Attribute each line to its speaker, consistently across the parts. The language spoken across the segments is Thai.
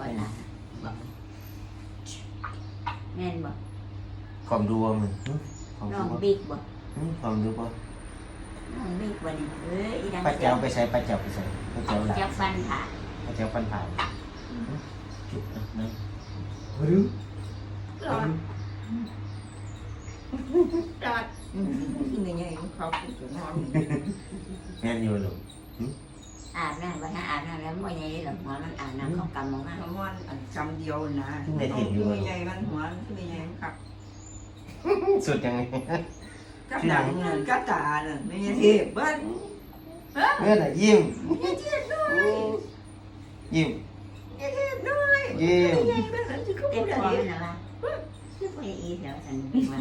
Speaker 1: บ่ล่ะบ่แม่นบ่
Speaker 2: ความดูว่ามันหึความ
Speaker 1: น้
Speaker 2: ดู
Speaker 1: อง
Speaker 2: ว่า
Speaker 1: บิ๊กบ่
Speaker 2: หึความดูว่า
Speaker 1: น้องบิ๊กบ่นี่เอ้ยอีดัง
Speaker 2: ป้าเจ้าไปใส่ป้าเจ้าไปใส่ป้าเจ้าหลั
Speaker 1: จั
Speaker 2: บบ
Speaker 1: ฟันผ่า
Speaker 2: ป้าเจ้าปันผ่านจุดนะนะหรือ
Speaker 3: รอดรอดที่นี่ไงเขาคือจะนอน
Speaker 2: แม่นอยู่ลูก
Speaker 1: อาบน้ำบ่ถ้าอาบน้ำแล้วบ่ใหญ่หรอกหัวมันอาบน้ำเขากำมองมา
Speaker 3: มันมันอันจำเดียวนะ
Speaker 2: ที่แม่เห็นอยู่
Speaker 3: ที่
Speaker 2: ลูก
Speaker 3: ใหญ่มันหัวที่ใหญ่ครับ
Speaker 2: สุดยังไง
Speaker 3: กับหนังเงินกับตาเนี่ยไม่ใช่เทพเบิ้ล
Speaker 2: เมื่อไหร่ยิ้ม
Speaker 3: ไม่ใช่เทพด้วย
Speaker 2: ยิ้ม
Speaker 3: ไม่ใช่เทพด้วย
Speaker 2: ยิ้ม
Speaker 3: ไม่ใช่เบิ้ลนั่นคือเขา
Speaker 1: เต็
Speaker 3: พู
Speaker 1: ม
Speaker 3: ด
Speaker 1: ค
Speaker 3: อะ
Speaker 1: อ
Speaker 3: ไร
Speaker 1: มันน่ะว่าคือบ่อีแล้วซั่นบิ๊กว่า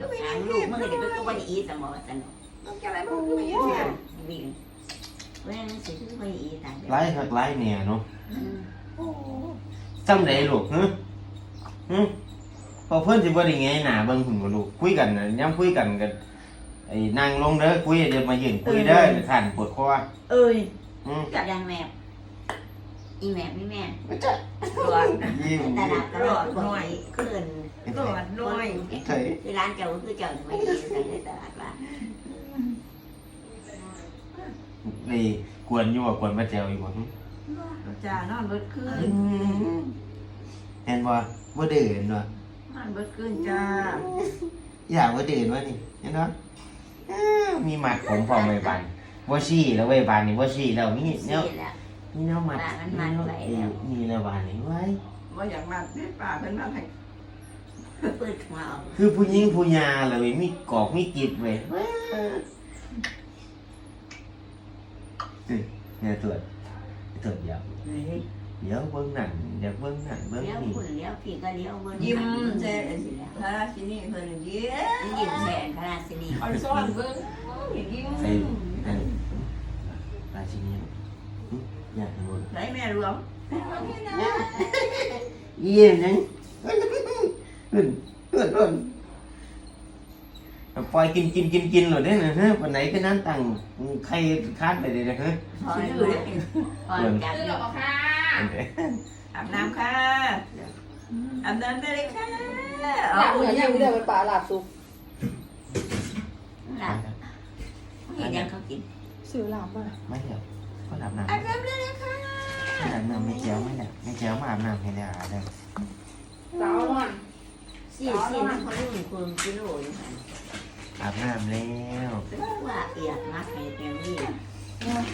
Speaker 3: ก็ไม่
Speaker 1: ทา
Speaker 3: ใช่
Speaker 1: ง
Speaker 3: เท
Speaker 1: ลูก
Speaker 3: พ
Speaker 1: มัน
Speaker 3: ด้
Speaker 1: ก็
Speaker 3: วย
Speaker 1: จะเป็นตัวอีสมองซั่น
Speaker 3: ต้องอะไรบ้างก็ไม่ใช่เทพ
Speaker 1: บิ๊กเว้ยมันสิคือบ่อีตาย
Speaker 2: ไล่หักไล่เนี่ยเนาะ
Speaker 1: อืม
Speaker 3: โอ้โห
Speaker 2: จำได้ลูกฮึฮึพอเพื่อนสิบ่ได้ไงหน้าเบิ่งหุ่นบ่ลูกคุยกันน่ะย้ำคุยกันกันไอ้นั่งลงเด้อคุยเดี๋ยวมายืนคุยเด้อท่านปวดคอ
Speaker 1: เอ้ย
Speaker 2: อืม
Speaker 1: กับยังแม่อีแม่ไม่แม่
Speaker 3: รอด
Speaker 2: ยิ้ม
Speaker 1: ตลาดตลาดบ่อยขึ้น
Speaker 3: รอดน้อย
Speaker 2: เฮ้ย
Speaker 1: ที่ร้านเจ้าคือเจ้าไม่ดีใส่ในตลาดว่า
Speaker 2: นี่กวนอยู่บ่กวนมาแจวอยู่บ่หึ
Speaker 3: จ้านอนเบิดคืน
Speaker 2: เห็นบ่บ่เดินบ่
Speaker 3: นอนเบิดคืนจ้า
Speaker 2: อยากบ่เดินบ่นี่เห็นบ่อ้าวมีหมัดผมพร้อมไว้บานบ่ชี้แล้วไว้บานนี่บ่ชี้แล้วมีแนว
Speaker 1: สิแล้ว
Speaker 2: มีแนวหมัด
Speaker 1: บานมันมัดไว้แล้ว
Speaker 2: มีแล้วบานนี่ไว้
Speaker 3: ว่าอยากมาเด็ดป่าเพิ่นมาให้
Speaker 1: เปิดหัวออก
Speaker 2: คือผู้หญิงผู้ยาเลยมีกอกมีกิบเว้ยเนี่ยตรวจตรวจเดี๋ยว
Speaker 1: เฮ้ย
Speaker 2: เดี๋ยวเบิ่งนั่นอยากเบิ่งนั่นเบิ่ง
Speaker 1: เลี้ยว
Speaker 2: นี่
Speaker 1: คุณเลี้ยวพี่ก็เลี้ยวเบิ้ล
Speaker 3: ยิ้ม
Speaker 1: เจ๊
Speaker 3: เจ๊
Speaker 1: สิแล้ว
Speaker 3: พระราชินีเป
Speaker 2: ล่อยกินกินกินกินหมดได้นะฮะวันไหนก็นั่นตั้งใครค้านไปเลยนะฮะ
Speaker 1: พอเลยพอจับ
Speaker 4: ซื้อ
Speaker 1: เห
Speaker 4: รอกค่ะ
Speaker 3: อาบน้ำค่ะอาบน้ำได้เลยค่ะ
Speaker 4: หลับเหมือนอย่างที่เดียวเป็นปลาหลับซุป
Speaker 1: หลับเห็นยังเขากิน
Speaker 4: ซื้อหลับมา
Speaker 2: ไม่เดี๋ยวก็อาบน้ำ
Speaker 3: อาบน้ำได้เลยค่ะ
Speaker 2: ไม่อาบน้ำไม่เจียวไม่เนี่ยไม่เจียวมาอาบน้ำให้ได้อาบได้
Speaker 4: สาวมัน
Speaker 1: สี่สี่มันเขาลุ่มคุณกิโลอยู่ค่ะ
Speaker 2: อาบน้ำแล้ว
Speaker 1: ว่าเอียดมักให้เต็มที่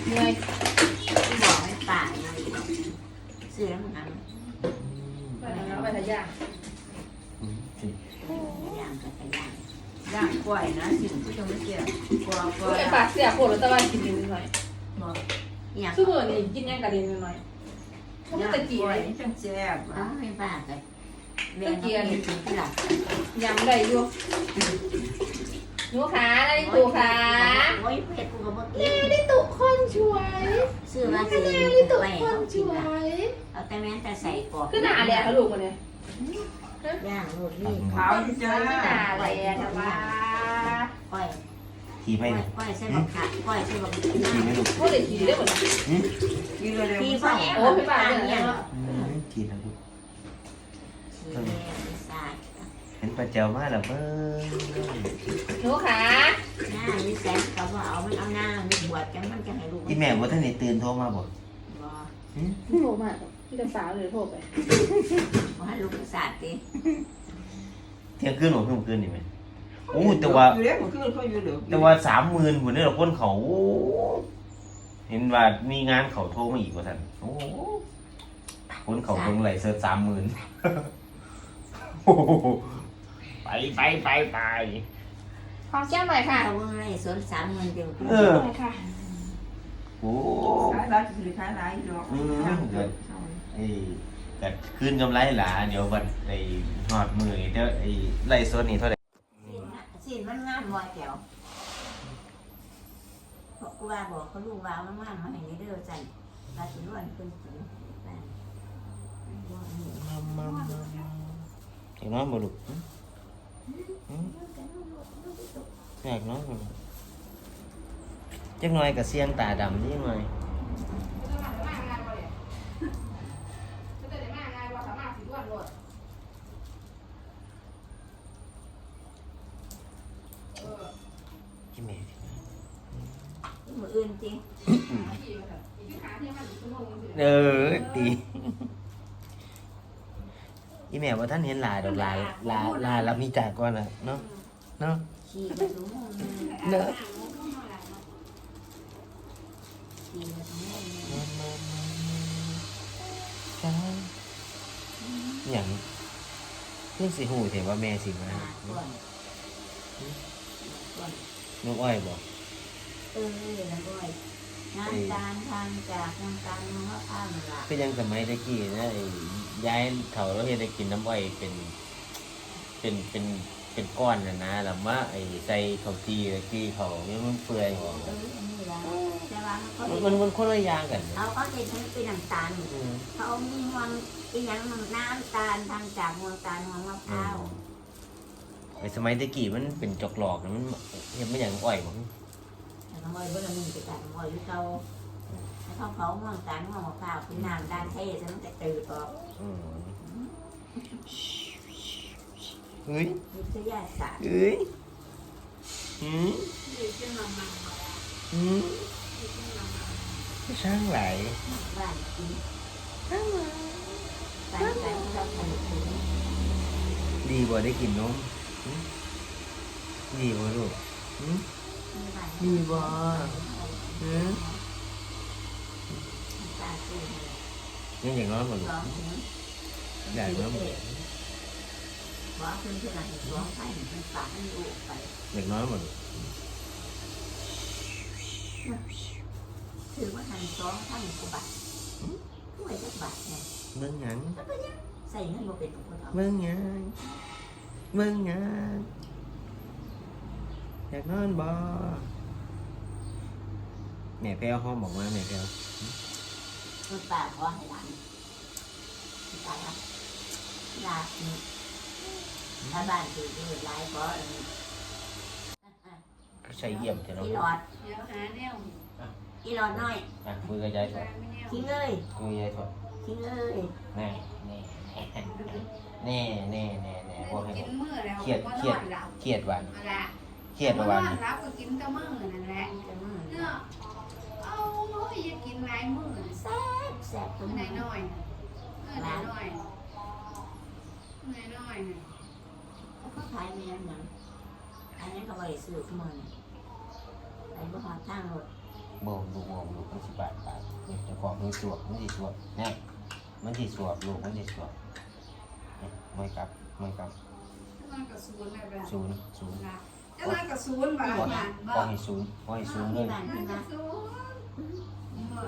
Speaker 4: เหนื่อย
Speaker 1: ที่บอกให้ป่ามาซื้อแล้วมันท
Speaker 4: ไปทำงานไปทำยาก
Speaker 2: อืมสิำ
Speaker 1: ย่างก็จะย่าง
Speaker 3: ย่างกล้วยนะสิ่งที่จะไม่เกี่ยวกลัวกลัว
Speaker 4: ไอ้ปากเสียปวดแล้วตะวันกินนิดหน่อย
Speaker 1: ย่าง
Speaker 4: สู้เหมือนนี่กินยังกระเด็นหน่อยมันก็
Speaker 3: ย่าง
Speaker 4: ตะ
Speaker 3: ก
Speaker 4: กี้
Speaker 3: ล้วย
Speaker 4: เลย
Speaker 3: จังแซ่บ
Speaker 1: อ๋อไม่ป่ากันเรียนเกียนถึงที่หลัก
Speaker 4: ยำได้อยู่ หนูขาได้ตูขา
Speaker 1: โอ้ยเผ็ดกูก็บ่กิ
Speaker 4: แม่
Speaker 1: น
Speaker 4: ได้ตุคนช่วย
Speaker 1: ซื้อมา
Speaker 4: แม่
Speaker 1: สิ
Speaker 4: ได้ตุ
Speaker 1: ไป
Speaker 4: คน
Speaker 1: เขากิน
Speaker 4: ช่ว
Speaker 1: ละ
Speaker 4: ย
Speaker 1: เอาแต่แม่แต่ใส่กรอก
Speaker 4: ขึ้นหนาแหละคะลูกมันเนี่ย
Speaker 1: ย่างโรดนี่
Speaker 3: ขาวจ้า
Speaker 4: ขึ้นหนาแหละค่ะว่า
Speaker 1: ก้อย
Speaker 2: ขี่ไป
Speaker 1: ก้อยก้อยใส่บักขาก้อยใส่บัก
Speaker 2: ขี่ไม่ลูก
Speaker 4: พวกเด็กขี่ได้หมด
Speaker 3: กินเร็ว
Speaker 1: พี่
Speaker 3: ๆ
Speaker 1: พ่อ
Speaker 3: สั่ง
Speaker 1: แอ๋
Speaker 4: โอ้พี่ป่าเนี่ย
Speaker 1: เนี่ย
Speaker 2: อืมขี่แล้วลูก
Speaker 1: ขี่แม่สาย
Speaker 2: เห็นปลาเจียวมาแล้วเบิ้ง
Speaker 4: หนูขา
Speaker 1: หน้ามีแสงเขาบอกเอามันเอาหน้ามีบวชกันมันจะให้ลูก
Speaker 2: ที่แม่ว่าท่านนี่ตื่นโทรมาบอก
Speaker 1: บ่
Speaker 4: โทรมาพี่จะสาวเลยโทรไป
Speaker 1: บ่ให้ลูกศาสตร์ติ
Speaker 2: เที่ยงคืนหรือเพิ่มคืนนี่ไหมโอ้แต่ว่า
Speaker 3: อยู่เด้ผมขึ้นเขาอยู่เด้อ
Speaker 2: แต่ว่าสามหมื่นคนนี่เราคนเขาโอ้เห็นว่ามีงานเขาโทรมาอีกว่าท่านโอ้คนเขาตรงไหลเสิร์ฟสามหมื่นไป ไปไปไป
Speaker 4: ขอแก้มหน่อยค่ะ
Speaker 1: เขาเบิ่งไรสวนสามเงินเดียว
Speaker 2: เออ
Speaker 4: หน่อยค่ะ
Speaker 2: โอ้
Speaker 3: ขายร้านคือขายร้านอยู่หรอก
Speaker 2: ไอ้กัดขึ้นกำไรหลาเดี๋ยววันไอ้หอดมือนี่เดี๋ยวไอ้ไล่โซนนี่เท่าไหร่
Speaker 1: สิมันงามบ่แถวเพราะกูว่าบอกเขาลูกว่ามันงามมาให้นี่เด้อจันลาสิล้วนเพิ่นสิ
Speaker 2: เห็นน้อยบ่ลูกอยากน้อยบ่ลูกจักหน่อยกับเสียงตาดำจัก Ngạc nói
Speaker 4: rồi. Chắc nói cả xiên tà
Speaker 1: đầm với mày.
Speaker 2: Cái mẹ thì Ừ, tí แม่ว่าท่านเห็นหลายดอกหลายหลายหลายรับนิจากก่อนนะเนาะเนาะ
Speaker 1: ๆขี่ไปสูงมือ
Speaker 2: เนอะ
Speaker 1: ขี่ไปสูงมือ
Speaker 2: ใช่อย่างเพิ่งสิหูเห็นว่าแม่สิมา
Speaker 1: หาก้อนก้อน
Speaker 2: น้องอ้อยบอก
Speaker 1: เออแล้วก็น้ำ ตาลทางจากน้ำตาลมะพร้าวนั่นล่ะ
Speaker 2: ก็ยังสมัยตะกี้นะไอ้ย้ายเถาแล้วเฮ็ดได้กินน้ำอ้อยเป็น เป็นเป็นเป็นก้อนนะนะแล้วมาไอ้ใส่ข้าวจีตะกี้เขาเนี่ยมันเปื่อย
Speaker 1: เอออันนี้ละแต่ว่าเขา
Speaker 2: มัน
Speaker 1: เห็น
Speaker 2: มันมันคนละอย่างกัน
Speaker 1: เขาก็เห็นมันเป็นน้ำตาล
Speaker 2: อืม
Speaker 1: เขามีหวงอีหยังน้ำตาลทางจากหวงตาลหวงมะพร้าว
Speaker 2: ไอ้สมัยตะกี้มันเป็นจอกหลอกนะมันเห็นไม่อย่างอ้อยมั้ง
Speaker 1: แต่ทำไมเวลามีไปแต่หอยเขาแล้วเขาเขาหวงตาลหวง มะพร้าวเป็นน้ำด้านเทซะตั้งแต่ตื่นออก
Speaker 2: อืมเฮ้ย
Speaker 1: วิทยาศาสตร์
Speaker 2: เฮ้ยอืมอืมช่างไหล
Speaker 1: บ้านกินบ้านกันเราผลิตถึง
Speaker 2: ดีบ่ได้กินนมหึดีบ่ลูกหึ
Speaker 1: บ้าน
Speaker 2: ดีบ่หึ
Speaker 1: ตาตื่น
Speaker 2: ยังอย่างน้อยบ่ลูก
Speaker 1: ร้องถึง
Speaker 2: อยากน้อยบ่
Speaker 1: ว่าเพื่อนเพื่อนร้องไปมันปากมันอุไป
Speaker 2: อย่างน้อยบ่ลูก
Speaker 1: ถือว่าทันซ้อมท่านกุบัตช่วยจักบัตเนี่ย
Speaker 2: เบิ่งหยัง
Speaker 1: ใส่เงินบ่เป็นของคนเอา
Speaker 2: เบิ่งหยังเบิ่งหยัง อยากนอนบ่แม่ไปเอาห้องบอกว่าแม่ไปเอา
Speaker 1: คนป่าขอให้หลานตายครับลาถ้าบ้านถือถือหลายขอ
Speaker 2: ใส่เยี่ยมเถอะเนาะ
Speaker 1: อีหลอด
Speaker 4: เดี๋ยวหาแนว
Speaker 1: อีหลอดน้อย
Speaker 2: อะคุยกับยายถอด
Speaker 4: ไม่แนว
Speaker 1: ทิ้งเลย
Speaker 2: คุยกับยายถอด
Speaker 1: ทิ้งเลย
Speaker 2: แน่แน่แน่แน่แน่แน่พวกให้
Speaker 4: กิ
Speaker 2: ผ
Speaker 4: น
Speaker 2: ม
Speaker 4: มื้อแล้ว
Speaker 2: เครียด
Speaker 4: บ่
Speaker 2: เค
Speaker 4: น
Speaker 2: รีย
Speaker 4: อ
Speaker 2: ด
Speaker 4: นหลับ
Speaker 2: เครียดวัน
Speaker 4: เอาละ
Speaker 2: เครียดประวัน
Speaker 4: นอนหลับก็กินแต่มื้อนั่นแหละ
Speaker 1: จะมือ
Speaker 4: เนาะเอาโอ้ยอย่ากินหลายมื้อ
Speaker 1: แซ่บแซ่บตรง
Speaker 4: ไห
Speaker 1: ไห
Speaker 4: น
Speaker 1: น
Speaker 4: น้อยเออไหนน้อยไหนน้อย
Speaker 1: เขาขายแม่หนังอันนี้เขาไปซื้อขโมยไปบ่หอดทางรถ
Speaker 2: บ่ลูกบ่ลูกมันสิบาทบาทนี่เจ้าของมันสวบมันสิสวบแน่มันสิสวบลูกมันสิสวบเนี่ไม่กลับไม่กลับ
Speaker 4: มันก็ศูนย์แบบ
Speaker 2: ศูนย์ศูนย์
Speaker 4: จะมันก็ศูนย์บาท
Speaker 2: ขอ
Speaker 4: บาท
Speaker 2: ขอให้ศูนย์ขอให้ศูนย์เงิน
Speaker 1: บ้าน
Speaker 4: มั
Speaker 1: เพิ่
Speaker 4: น
Speaker 1: น
Speaker 4: ก็
Speaker 1: นะ
Speaker 4: ศูนย์เมื่อ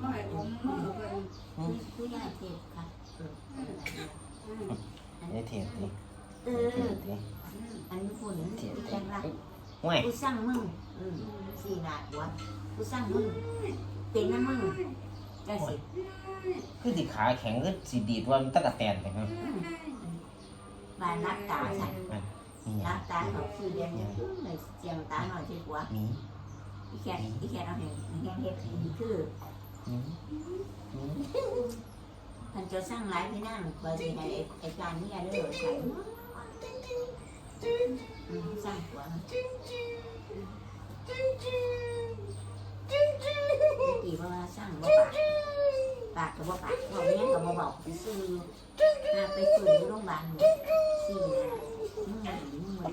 Speaker 4: เมื่ออมเมื่อเพิ่น
Speaker 1: ผู้ใหญ่เทพค่ะ
Speaker 2: ไอ้เทียบนี่
Speaker 1: เอ
Speaker 2: เทีย
Speaker 1: อบ
Speaker 2: นี่
Speaker 1: อันนี้ฝุ่น
Speaker 2: เทียบ
Speaker 1: แข็งรัก
Speaker 2: ห่วย
Speaker 1: กูสั่งมึงอืมสี่ดาดหัวกูสั่งมึงเป็นนะมึงได้สิ
Speaker 2: คือสิขาแข็งก็สิดีดว่ามันตะกะแตนไปครับ
Speaker 1: บานรับตาสั่น
Speaker 2: นี่หยั
Speaker 1: รั
Speaker 2: ง
Speaker 1: บตาเขาคือเรียนเนี่ยเลยเสียงตาหน่อยที่หัวอีแค่อีแค่เอาเห็นอีแค่เฮ็ดคือ
Speaker 2: มีมี
Speaker 1: ท่านจะสร้างหลายพี่นั่งคอยสิให้ไอ้การนี้เด้อใส่อืมสร้างหัวตีว่าสร้างบ่ปากปากกับบ่ปากบอกเนี้ยกับบ่บอกซื้อไปฝืนอโรงพยาบาลสี่นมึ งมัน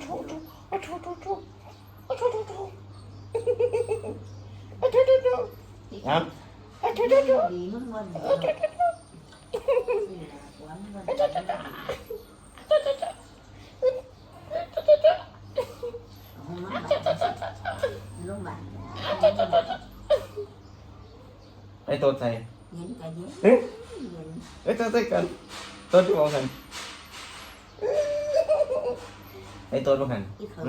Speaker 2: ครับ
Speaker 1: ดีมึงมันสี่หัวมึงมันห้องน้ำโรงพยาบาล
Speaker 2: ไอ้ตัวใจ
Speaker 1: เย็นก็เย็นเย็น
Speaker 2: ไอ้ตัวใจกันตัวที่มองกันไอ้ตัวมองกัน
Speaker 1: ที่เขา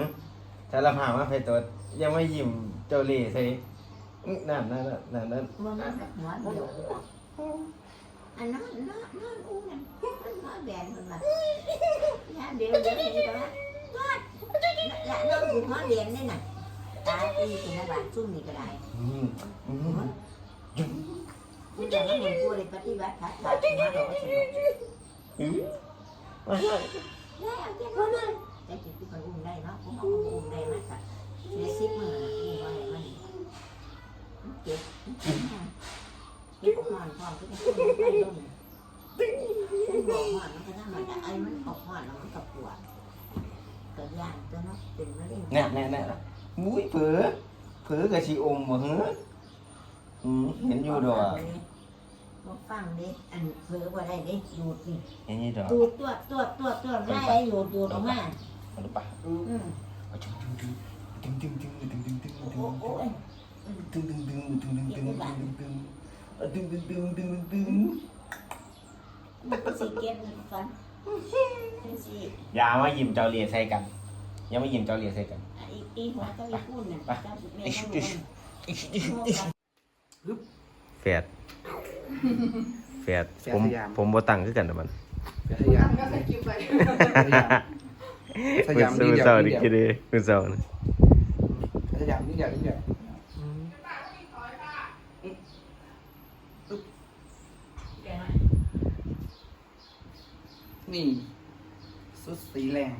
Speaker 2: ถ้าเราพามาไอ้ตัวยังไม่ยิ้มเจ้าเล่ห์ใส่นั่นนั่นนั่นนั่น
Speaker 1: เมื่อมันหัวเดียวอันนั้นนั่นนั่นอู้นั่นมันหัวแบนมันแบบยาเดียวเดียวเห็นกันละวัดละน้องหัวเรียนนี่น่ะตาตีเป็นระบาดซุ่มนี่ก็ได้
Speaker 2: อืมอืม
Speaker 1: กูจะมาเห็นกูเลยปฏิบัติขาดขาดมาเราก็สนุก
Speaker 2: อืม
Speaker 1: ได้เอาเจ้าคนนั้นแต่จิตที่คอยอุ้มได้เนาะผมเอาอุ้มได้มากสักเสียสิบมืออุ้มไว้มัน เจ็บเจ็บหอนพร้อม ที่จะขึ้นไปลงมันบอกหอนมันก็ธรรมดาไอ้มันออกหอนแล้วมันก็ปวดก็ย่างตัวเนาะเป็นมะเร็ง
Speaker 2: แน่แน่แน่อุ้ยเผลอเผลอกับชีอมบ่เฮ้ออืมเห็นอยู่ดอก
Speaker 1: มาฟังดิอันเผลอว่าได้ดิดูดนี่
Speaker 2: เห็นอยู่ดอก
Speaker 1: ดูดตัวตัวตัวตัวได้ไอ้ดูดดูดออกมา
Speaker 2: เอาดูปะ
Speaker 1: อืม
Speaker 2: เอาดึงดึงดึงดึงดึงดึงดึงดึงดึง
Speaker 1: โอ้โอ้ย
Speaker 2: ดึงดึงดึงดึงดึงดึงดึงดึง ดึงดึงดึงดึงดึง
Speaker 1: สิเก็บเงินก่อนมันสิ
Speaker 2: อย่ามายิ้มเจ้าเลียใส่กัน อย่ามายิ้มเจ้าเลียใส่กัน
Speaker 1: อีอีหัวก็อีพูดน่ะเจ้าแม่ต้องรู้
Speaker 2: แฝดแฝดผมผมบ่ตังคือกันนะมัน
Speaker 5: พยาม
Speaker 4: ก็สกิปไป
Speaker 5: พยาม
Speaker 2: มื
Speaker 5: นิ
Speaker 2: อ
Speaker 5: ดเดียว
Speaker 2: เศร้า
Speaker 5: นิ
Speaker 2: ดิ
Speaker 5: ด
Speaker 2: คิด
Speaker 5: เดียว
Speaker 2: ดิมือเศร้านะ
Speaker 5: พยายามนิดเดียวนิดเดียว นี่ สุดสีแรง